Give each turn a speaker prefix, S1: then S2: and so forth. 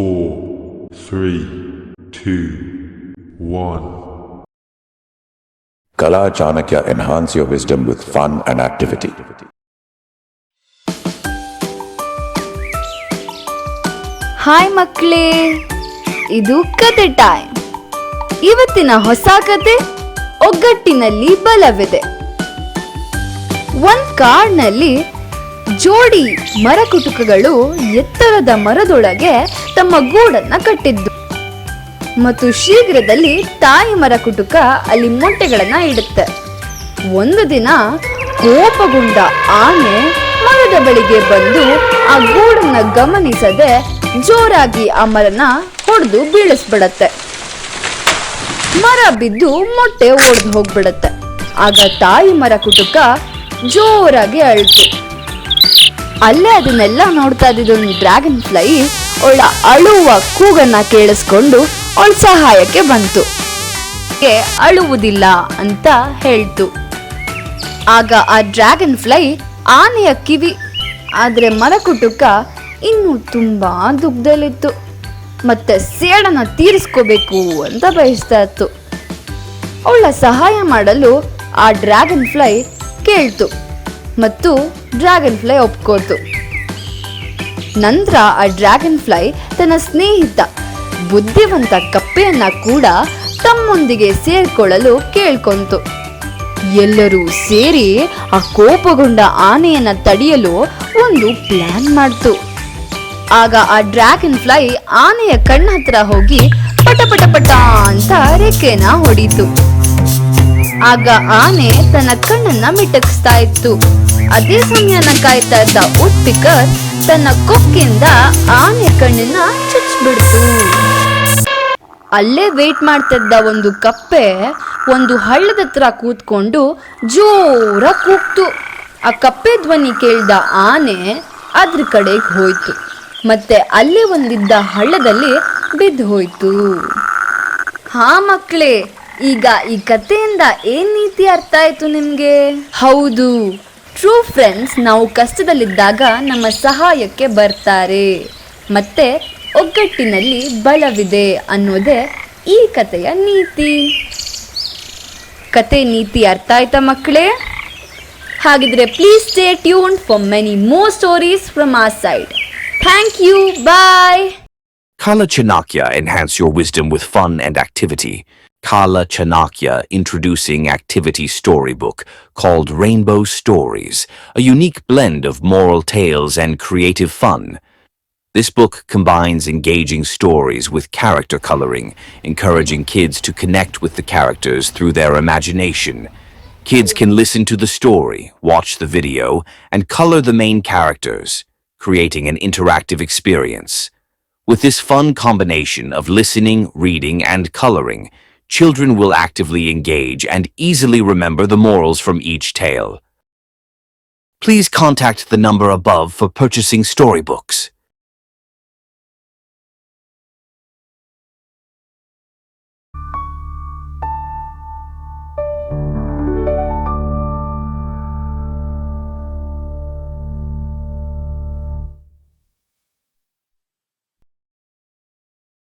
S1: four, three, two, one.
S2: Kala Chanakya enhance your wisdom with fun and activity.
S3: Hi ಮಕ್ಕಳೇ ಇದು ಕತೆ time ಇವತ್ತಿನ ಹೊಸ ಕತೆ ಒಗ್ಗಟ್ಟಿನಲ್ಲಿ ಬಲವಿದೆ ಒಂದ್ ಕಾಡ್ನಲ್ಲಿ ಜೋಡಿ ಮರಕುಟುಕಗಳು ಎತ್ತರದ ಮರದೊಳಗೆ ತಮ್ಮ ಗೂಡನ್ನ ಕಟ್ಟಿದ್ದು. ಮತ್ತು ಶೀಘ್ರದಲ್ಲಿ ತಾಯಿ ಮರಕುಟುಕ ಅಲ್ಲಿ ಮೊಟ್ಟೆಗಳನ್ನ ಇಡುತ್ತೆ. ಒಂದು ದಿನ ಕೋಪಗೊಂಡ ಆನೆ ಮರದ ಬಳಿಗೆ ಬಂದು ಆ ಗೂಡನ್ನ ಗಮನಿಸದೆ ಜೋರಾಗಿ ಆ ಮರನ ಹೊಡೆದು ಬೀಳಿಸ್ಬಿಡತ್ತೆ. ಮರ ಬಿದ್ದು ಮೊಟ್ಟೆ ಒಡೆದು ಹೋಗ್ಬಿಡತ್ತೆ. ಆಗ ತಾಯಿ ಮರ ಕುಟುಕ ಜೋರಾಗಿ ಅಳ್ತು. ಅಲ್ಲೇ ಅದನ್ನೆಲ್ಲ ನೋಡ್ತಾ ಇದ್ದಿದ್ದು ಡ್ರ್ಯಾಗನ್ ಫ್ಲೈ ಅವಳ ಅಳುವ ಕೂಗನ್ನ ಕೇಳಿಸ್ಕೊಂಡು ಅವಳ ಸಹಾಯಕ್ಕೆ ಬಂತು. "ಏ, ಅಳುವುದಿಲ್ಲ ಅಂತ ಹೇಳ್ತು. ಆಗ ಆ ಡ್ರ್ಯಾಗನ್ ಫ್ಲೈ ಆನೆಯ ಕಿವಿ ಆದ್ರೆ ಮರಕುಟುಕ ಇನ್ನೂ ತುಂಬಾ ದುಗ್ಧಲಿತ್ತು. ಮತ್ತೆ ಸೇಡನ ತೀರಿಸ್ಕೋಬೇಕು ಅಂತ ಬಯಸ್ತಾ ಇತ್ತು. ಸಹಾಯ ಮಾಡಲು ಆ ಡ್ರ್ಯಾಗನ್ ಫ್ಲೈ ಕೇಳ್ತು. ಮತ್ತು ಡ್ರ್ಯಾಗನ್ ಫ್ಲೈ ಒಪ್ಕೋತು. ನಂತರ ಆ ಡ್ರ್ಯಾಗನ್ ಫ್ಲೈ ತನ್ನ ಸ್ನೇಹಿತ, ಬುದ್ಧಿವಂತ ಕಪ್ಪೆಯನ್ನ ಕೂಡ ತಮ್ಮೊಂದಿಗೆ ಸೇರ್ಕೊಳ್ಳಲು ಕೇಳ್ಕೊಂತು. ಎಲ್ಲರೂ ಸೇರಿ ಆ ಕೋಪಗೊಂಡ ಆನೆಯನ್ನ ತಡೆಯಲು ಒಂದು ಪ್ಲಾನ್ ಮಾಡ್ತು. ಆಗ ಆ ಡ್ರ್ಯಾಗನ್ ಫ್ಲೈ ಆನೆಯ ಕಣ್ಣ ಹತ್ರ ಹೋಗಿ ಪಟ ಪಟ ಪಟ ಅಂತ ರೆಕ್ಕೆನ ಹೊಡೀತು. ಆಗ ಆನೆ ತನ್ನ ಕಣ್ಣನ್ನ ಮಿಟಕಿಸ್ತಾ ಇತ್ತು. ಅದೇ ಸಮಯನ ಕಾಯ್ತಾ ಇದ್ದ ಉತ್ಪಿಕರ್ ತನ್ನ ಕೊಕ್ಕಿಂದ ಆನೆ ಕಣ್ಣಿನ ಚುಚ್ಬಿಡ್ತು ಅಲ್ಲೇ ವೇಟ್ ಮಾಡ್ತಿದ್ದ ಒಂದು ಕಪ್ಪೆ ಒಂದು ಹಳ್ಳದ ಹತ್ರ ಕೂತ್ಕೊಂಡು ಜೋರ ಕೂಗ್ತು. ಆ ಕಪ್ಪೆ ಧ್ವನಿ ಕೇಳ್ದ ಆನೆ ಅದ್ರ ಕಡೆಗೆ ಹೋಯ್ತು. ಮತ್ತೆ ಅಲ್ಲೇ ಒಂದಿದ್ದ ಹಳ್ಳದಲ್ಲಿ ಬಿದ್ದು ಹೋಯ್ತು. ಹಾ ಮಕ್ಕಳೇ ಈಗ ಈ ಕಥೆಯಿಂದ ಏನ್ ನೀತಿ ಅರ್ಥ ಆಯ್ತು ನಿಮ್ಗೆ? ಹೌದು. ಟ್ರೂ ಫ್ರೆಂಡ್ಸ್ ನಾವು ಕಷ್ಟದಲ್ಲಿದ್ದಾಗ ನಮ್ಮ ಸಹಾಯಕ್ಕೆ ಬರ್ತಾರೆ. ಮತ್ತೆ ಒಗ್ಗಟ್ಟಿನಲ್ಲಿ ಬಲವಿದೆ ಅನ್ನೋದೇ ಈ ಕಥೆಯ ನೀತಿ. ಕತೆ ನೀತಿ ಅರ್ಥ ಆಯ್ತಾ ಮಕ್ಕಳೇ? ಹಾಗಿದ್ರೆ please stay tune for many more stories from our side thank you bye
S4: Kala Chanakya enhance your wisdom with fun and activity. Kala Chanakya introducing activity storybook called Rainbow Stories, a unique blend of moral tales and creative fun. This book combines engaging stories with character coloring, encouraging kids to connect with the characters through their imagination. Kids can listen to the story, watch the video, and color the main characters, creating an interactive experience. With this fun combination of listening, reading, and coloring, children will actively engage and easily remember the morals from each tale. Please contact the number above for purchasing storybooks.